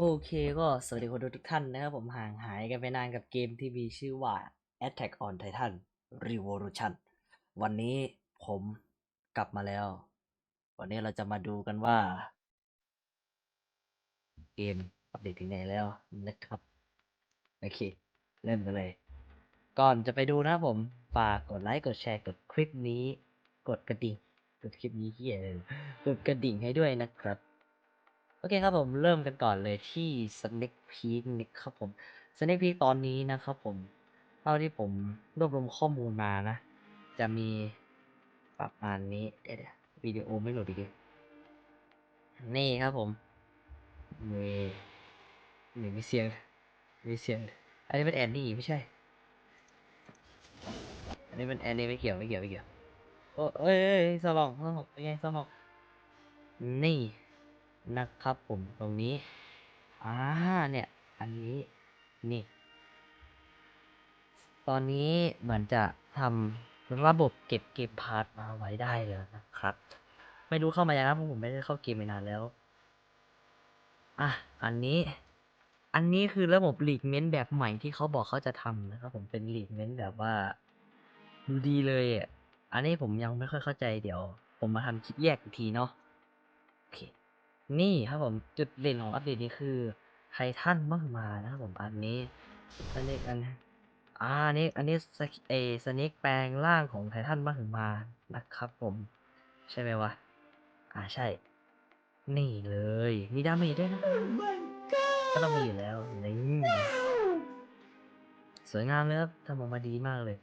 โอเคก็สวัสดีคนดูทุกท่านนะครับผมห่างหายกันไปนานกับเกมที่มีชื่อว่า Attack on Titan Revolution วันนี้ผมกลับมาแล้ว วันนี้เราจะมาดูกันว่า เกมอัปเดตถึงไหนแล้วนะครับ โอเค เริ่มกันเลย ก่อนจะไปดูนะครับผมฝากกดไลค์กดแชร์กดคลิปนี้ กดกระดิ่งกดคลิปนี้เฮียเลยกดกระดิ่งให้ด้วยนะครับ โอเคครับผมเริ่มกันก่อนเลยที่ Snake Peak นะครับผม Snake Peak ตอนนี้นะครับผมเท่าที่ผมรวบรวมข้อมูลมานะ จะมีประมาณนี้เดี๋ยววิดีโอไม่โหลดอีกนี่ครับผมมีมีมีเสียงมีเสียง อันนี้เป็นแอนนี่ไม่ใช่ อันนี้เป็นแอนนี่ไม่เกี่ยวไม่เกี่ยวไม่เกี่ยวโอ้ยเอ้ยเอ้ยสลองสลองเป็นไงสลองนี่ นะครับผมตรงนี้ อ่าเนี่ย อันนี้ นี่ ตอนนี้เหมือนจะทำระบบเก็บเกมพาร์ทมาไว้ได้แล้วนะครับ ไม่รู้เข้ามายังนะเพราะผมไม่ได้เข้าเกมไปนานแล้ว อะ อันนี้ อันนี้คือระบบลีกเมนต์แบบใหม่ที่เขาบอกเขาจะทำนะครับผมเป็นลีกเมนต์แบบว่าดูดีเลยอะ อันนี้ผมยังไม่ค่อยเข้าใจเดี๋ยว ผมมาทำคลิปแยกอีกทีเนาะโอเค นี่ครับผมจุดเด่นของอัปเดตนี้คือไททันมากมานะครับผมอันนี้สเนกอันอ่าอันนี้อันนี้สเอสเน็กแปลงร่างของไททันมากมานะครับผม ใช่ไหมวะอ่าใช่ นี่เลยมีดาเมจด้วยนะ ก็ต้องมีอยู่แล้วนี่สวยงามเลยครับทำออกมาดีมากเลย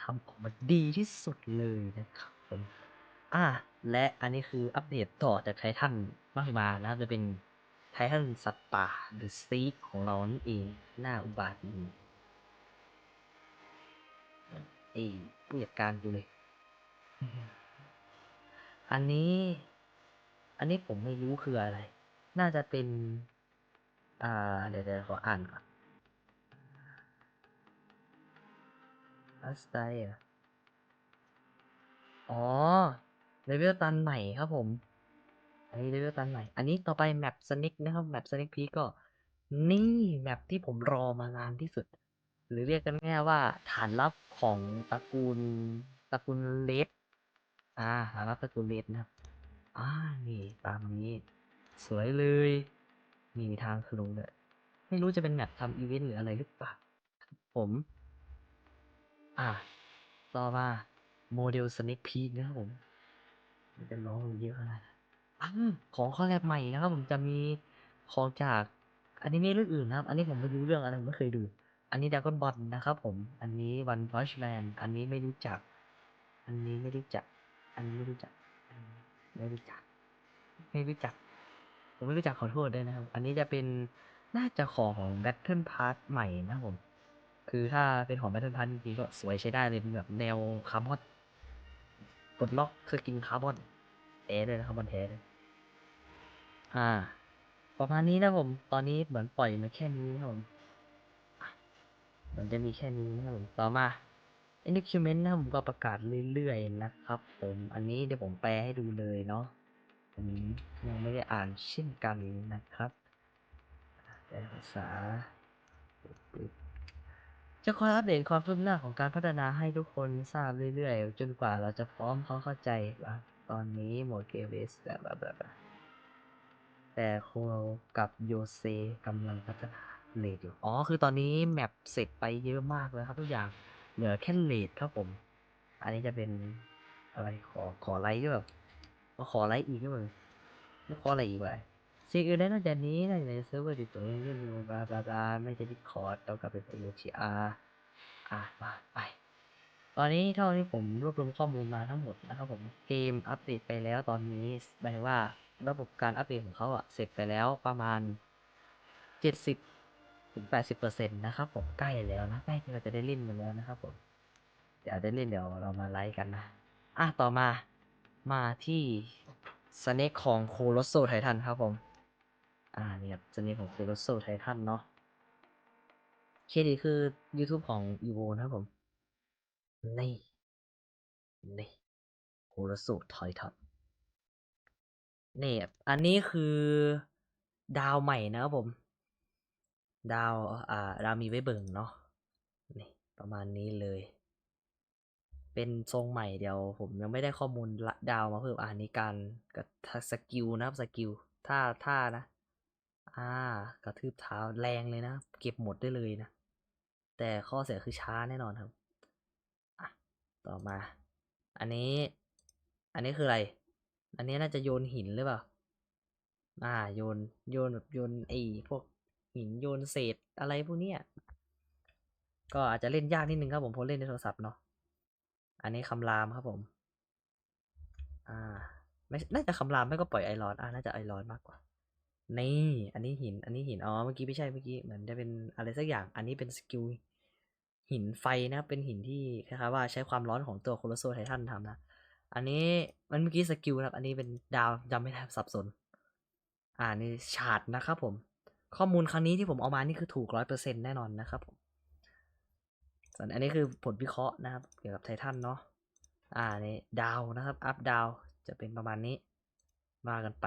ทำออกมาดีที่สุดเลยนะครับผม อ่า และอันนี้คืออัปเดตต่อจากไททันมากมานะครับจะเป็นไททันสัตว์ป่าหรือซีกของเรานั่นเองหน้าอุบาทนี่เอ้ยผู้จัดการดูเลย อันนี้ อันนี้ผมไม่รู้คืออะไร น่าจะเป็น อ่า เดี๋ยวเดี๋ยวขออ่านก่อนอัสไตอะอ๋อ เลเวลตันใหม่ครับผม อันนี้เลเวลตันใหม่ อันนี้ต่อไปแมปสนิกนะครับแมปสนิกพีก็ นี่แมปที่ผมรอมานานที่สุด หรือเรียกกันง่ายว่าฐานลับของตระกูลตระกูลเลดอ่าฐานลับตระกูลเลดนะครับอ่านี่ตามนี้ สวยเลยมีทางคือลงเลยไม่รู้จะเป็นแมปทำอีเวนต์หรืออะไรหรือเปล่าผม อ่าต่อมาโมเดลสน็กพีกนะครับผม มันจะร้องเยอะขนาดนั้นอ่าของคอลแลบใหม่นะครับผมจะมีของจากอนิเมะเรื่องอื่นนะครับ อันนี้ผมไม่รู้เรื่องอะไรไม่เคยดู อันนี้ดากอนบอลนะครับผม อันนี้วันพัชแมนอันนี้ไม่รู้จัก อันนี้ไม่รู้จัก อันนี้ไม่รู้จักอันนี้ไม่รู้จัก ไม่รู้จัก ผมไม่รู้จักขอโทษด้วยนะครับ อันนี้จะเป็นน่าจะของของ Battle Pass ใหม่นะครับผม คือถ้าเป็นของ Battle Pass จริงๆก็สวยใช้ได้เลยเป็นแบบแนวคาร์บอน กดล็อกสกินคาร์บอนแท้เลยนะคาร์บอนแท้เลยอ่า ประมาณนี้นะผม ตอนนี้เหมือนปล่อยมาแค่นี้นะผมมันจะมีแค่นี้นะผมต่อมา Document นะผมก็ประกาศเรื่อยๆนะครับ ผม อันนี้เดี๋ยวผมแปลให้ดูเลยเนาะผมยังไม่ได้อ่านเช่นกันนะครับแต่ภาษา จะคอยอัปเดตความคืบหน้าของการพัฒนาให้ทุกคนทราบเรื่อยๆ จนกว่าเราจะพร้อมเขาเข้าใจว่าตอนนี้โหมดเกมเวสแบบแบบแบบแบบแต่โคกับโยเซกำลังพัฒนาเลดอยู่ อ๋อ คือตอนนี้แมปเสร็จไปเยอะมากเลยครับทุกอย่าง เหลือแค่เลดครับผม อันนี้จะเป็นอะไรขอขอไลค์ด้วยแบบขอไลค์อีกด้วยไม่ขออะไรอีกวะ สิ่งอื่นใดนอกจากนี้ในเซิร์ฟเวอร์ติดตัวเรื่องบลาบลาบลาไม่ใช่ดิคอร์ดเรากลับไปเป็น UTR อะมาไป ตอนนี้เท่าที่ผมรวบรวมข้อมูลมาทั้งหมดนะครับผมเกมอัปเดตไปแล้วตอนนี้หมายถึงว่าระบบการอัปเดตของเขาอะเสร็จไปแล้วประมาณ 70ถึง80เปอร์เซ็นต์นะครับผมใกล้แล้วนะใกล้ที่เราจะได้เล่นกันแล้วนะครับผมเดี๋ยวได้เล่นเดี๋ยวเรามาไลฟ์กันนะอะต่อมามาที่สเน็กของโคโรโซไททันครับผม อ่าเนี่ยสเน็กของโคโรโซไททันเนาะเครดิตคือ YouTube ของ e v o นะครับผม นี่ นี่โคโรโซไททันนี่อันนี้คือดาวใหม่นะครับผม ดาว อ่า ดาวมีไว้เบิ่งเนาะ นี่ ประมาณนี้เลย เป็นทรงใหม่เดี๋ยว ผมยังไม่ได้ข้อมูลดาวมาเพิ่ม อ่านี้การกระทะสกิลนะครับ สกิล ท่า ท่านะ อ่ากระทืบเท้าแรงเลยนะ เก็บหมดได้เลยนะ แต่ข้อเสียคือช้าแน่นอนครับอะต่อมา อันนี้ อันนี้คืออะไร อันนี้น่าจะโยนหินหรือเปล่า อ่า โยน โยนแบบโยนไอ้พวกหินโยนเศษอะไรพวกเนี้ย ก็อาจจะเล่นยากนิดนึงครับผมเพราะเล่นในโทรศัพท์เนาะ อันนี้คำรามครับผม อ่า ไม่ น่าจะคำรามไม่ก็ปล่อยไอรอน อ่าน่าจะไอรอนมากกว่า นี่ อันนี้หิน อันนี้หิน อ๋อ เมื่อกี้ไม่ใช่ เมื่อกี้ เหมือนจะเป็นอะไรสักอย่าง อันนี้เป็นสกิลหินไฟนะ เป็นหินที่คล้ายๆว่าใช้ความร้อนของตัวโคโลโซไททันทำนะ อันนี้มันเมื่อกี้สกิลนะครับ อันนี้เป็นดาวจำไม่ได้สับสน อ่านี่ฉาดนะครับผม ข้อมูลครั้งนี้ที่ผมเอามานี่คือถูกร้อยเปอร์เซ็นต์แน่นอนนะครับผมส่วนอันนี้คือผลวิเคราะห์นะครับ เกี่ยวกับไททันเนาะ อ่านี่ดาวนะครับ อัพดาวจะเป็นประมาณนี้มากันไป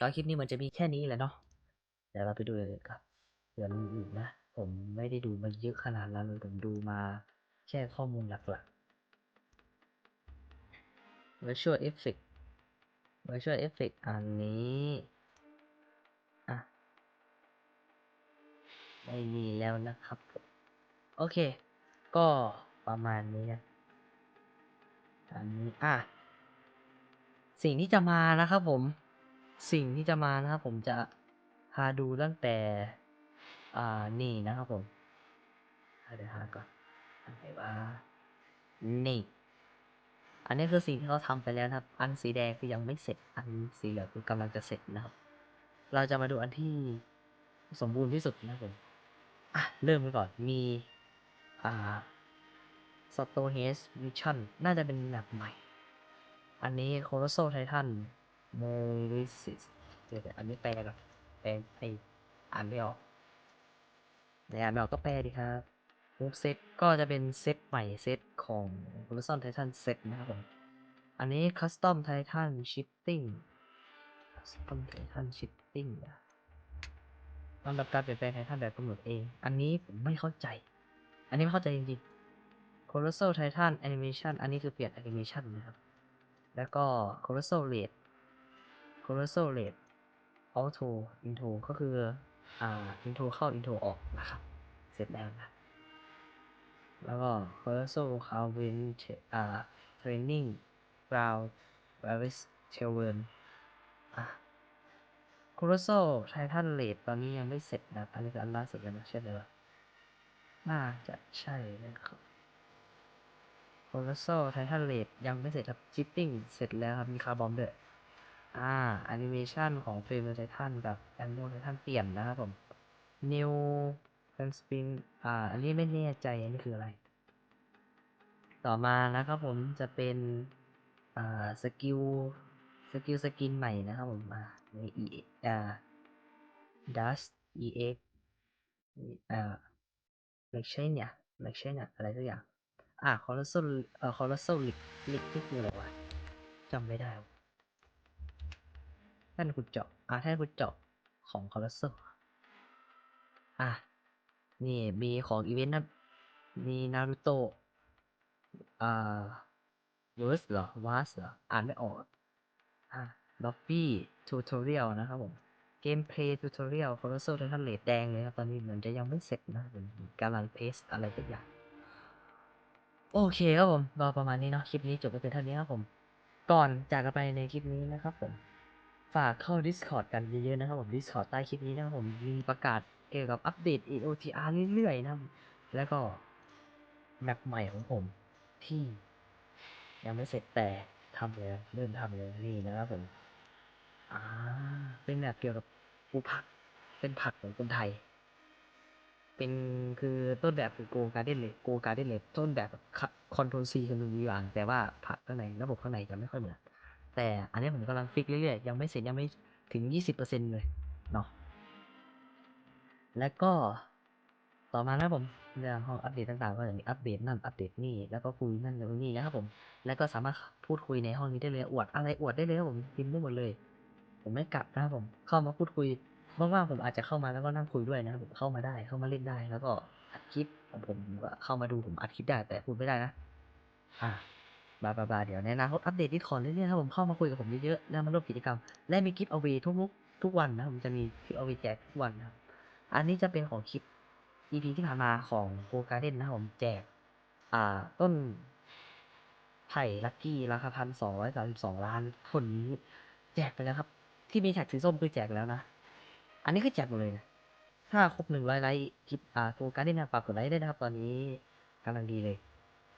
ก็คลิปนี้มันจะมีแค่นี้แหละเนาะเดี๋ยวเราไปดูเลยครับเดี๋ยวมีอีกนะ ผมไม่ได้ดูมาเยอะขนาดนั้นผมดูมาแค่ข้อมูลหลักๆ Virtual Effect Virtual Effect อันนี้อะไม่มีแล้วนะครับ โอเค ก็ประมาณนี้นะอันนี้อะสิ่งที่จะมานะครับผม สิ่งที่จะมานะครับผมจะพาดูตั้งแต่ อ่า นี่นะครับผมเดี๋ยวหาก่อนอันไหนว่านี่ อันนี้คือสิ่งที่เขาทำไปแล้วนะครับ อันสีแดงคือยังไม่เสร็จ อันสีเหลืองคือกำลังจะเสร็จนะครับ เราจะมาดูอันที่สมบูรณ์ที่สุดนะครับผมอะ เริ่มกันก่อน มี อ่า Stone Mission น่าจะเป็นแบบใหม่ อันนี้ Colossal Titan เดี๋ยวอันนี้แปลก่อนแปลไออ่านไม่ออกในอ่านไม่ออกก็แปลดีครับมูฟเซตก็จะเป็นเซตใหม่เซตของ Colossal Titan Set นะครับผม อันนี้ Custom Titan Shifting Custom Titan Shifting อะลำดับการเปลี่ยนแปลงไททันแบบกำหนดเอง อันนี้ผมไม่เข้าใจ อันนี้ไม่เข้าใจจริงๆ Colossal Titan Animation อันนี้คือเปลี่ยน Animation นะครับ แล้วก็ Colossal Rate traversal rate auto into ก็คืออ่า intro เข้า intro ออกนะครับ เสร็จแล้วนะ แล้วก็ traversal current อ่า training ground various travel อะ traversal titan rate ตอนนี้ยังไม่เสร็จนะอันนี้คืออันล่าสุดนะใช่ไหมล่น่าจะใช่นะครับ traversal titan ยังไม่เสร็จครับจิปปิ้งเสร็จแล้วครับ มีคาร์บอมด้วย อ่าแอนิเมชันของ f r a m e Titan กับ a n o Titan เปลี่ยนนะครับผม New f a n Spin อ่า อันนี้ไม่แน่ใจอันนี้คืออะไร ต่อมานะครับผมจะเป็นอ่าสกิลสกิลสกินใหม่นะครับผมอ่าใน e อ่า Dust EX อ่า ไม่ใช่เนี่ยไม่ใช่เนี่ยอะไรสักอย่าง อ่า Colossal เอ่อ Colossal Lick Lick นี่คืออะไรวะจำไม่ได้ ท่านขุดเจาะอ่าท่านขุดเจาะของ Colossal อะนี่มีของอีเวนต์นะมีนารูโตะอ่าเวิร์สเหรอวาสเหรออ่านไม่ออกอะล็อบบี้ทูทอเรียลนะครับผมเกมเพลย์ทูทอเรียล Colossal Titan เลดแดงเลยครับตอนนี้เหมือนจะยังไม่เสร็จนะเหมือนกำลังเทสอะไรสักอย่างโอเคครับผมก็ประมาณนี้เนาะคลิปนี้จบไปเป็นเท่านี้ครับผม ก่อนจากกันไปในคลิปนี้นะครับผม ฝากเข้า Discord กันเยอะๆนะครับผม Discord ใต้คลิปนี้นะครับผมมีประกาศเกี่ยวกับอัปเดต AOTR เรื่อยๆนะครับแล้วก็แมปใหม่ของผมที่ยังไม่เสร็จแต่ทำเลยเริ่มทำเลยนี่นะครับผมอ่าเป็นแบบเกี่ยวกับปลูกผัก เป็นผักของคนไทย เป็นคือต้นแบบคือโกการ์เด้นเลยโกการ์เด้นเลยต้นแบบคอนโทรลซีคอนโทรลวีวางแต่ว่าผักข้างในระบบข้างในจะไม่ค่อยเหมือน แต่อันนี้ผมกำลังฟิกเรื่อยๆ ยังไม่เสร็จยังไม่ถึงยี่สิบเเลยเนาะแล้วก็ต่อมานะครับผมเรื่องห้องอัปเดตต่างๆ ก็อย่างนี้อัปเดตนั่นอัปเดตนี่แล้วก็คุยนั่นแล้วนี่นะครับผม แล้วก็สามารถพูดคุยในห้องนี้ได้เลยอวดอะไรอวดได้เลยครับผมพิมพ์ได้หมดเลย ผมไม่กลับนะครับผมเข้ามาพูดคุยว่างๆผมอาจจะเข้ามาแล้วก็นั่งคุยด้วยนะครับผมเข้ามาได้เข้ามาเล่นได้แล้วก็อัดคลิปผมก็เข้ามาดูผมอัดคลิปได้แต่พูดไม่ได้นะ อ่า บาบาบาเดี๋ยวในอนาคตอัปเดตดิสคอร์เรื่อยๆนะครับผมเข้ามาคุยกับผมเยอะๆแล้วมาร่วมกิจกรรม และมีคลิปเอาวีทุกๆทุกวันนะผมจะมีคลิปเอาวีแจกทุกวันนะอันนี้จะเป็นของคลิป EP ที่ผ่านมาของโ g การ์เด้นนะผมแจก อ่า ต้นไผ่ลักกี้ราคาพันสองร้อยสามสิบสองล้านคนนี้แจกไปแล้วครับ ที่มีแท็กสีส้มคือแจกแล้วนะ อันนี้คือแจกหมดเลยนะถ้าครบหนึ่งร้อยไลค์คลิปอ่าโ g การ์เด้นฝากกดไลค์ได้นะครับ ตอนนี้กำลังดีเลย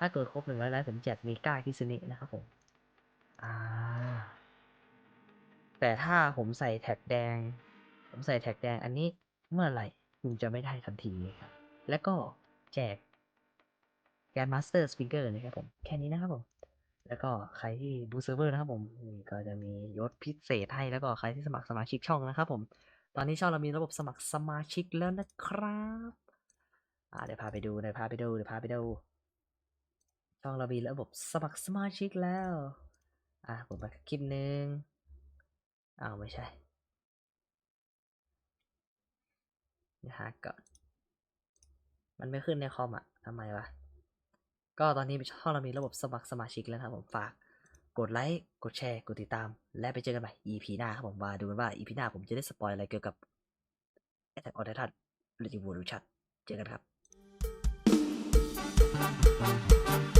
ถ้าเกิดครบหนึ่งร้อยไลค์ผมแจกเมกาคิสเนะนะครับผม อ่า แต่ถ้าผมใส่แท็กแดง ผมใส่แท็กแดงอันนี้เมื่อไหร่คุณจะไม่ได้ทันทีครับ แล้วก็แจกแกนมาสเตอร์สปิเกอร์นะครับผม แค่นี้นะครับผม แล้วก็ใครที่ดูเซิร์ฟเวอร์นะครับผมนี่ก็จะมียศพิเศษให้แล้วก็ใครที่สมัครสมาชิกช่องนะครับผม ตอนนี้ช่องเรามีระบบสมัครสมาชิกแล้วนะครับ อ่าเดี๋ยวพาไปดูเดี๋ยวพาไปดูเดี๋ยวพาไปดู ช่องเรามีระบบสมัครสมาชิกแล้ว อะผมไปคลิปหนึ่งอ้าวไม่ใช่เดี๋ยวหาก่อนมันไม่ขึ้นในคอมอะทำไมวะ ก็ตอนนี้ช่องเรามีระบบสมัครสมาชิกแล้วครับผมฝากกดไลค์ กดแชร์ กดติดตาม และไปเจอกันใหม่ EP หน้าครับผมมาดูกันว่า EP หน้าผมจะได้สปอยอะไรเกี่ยวกับ Attack on Titan Revolution เจอกันครับ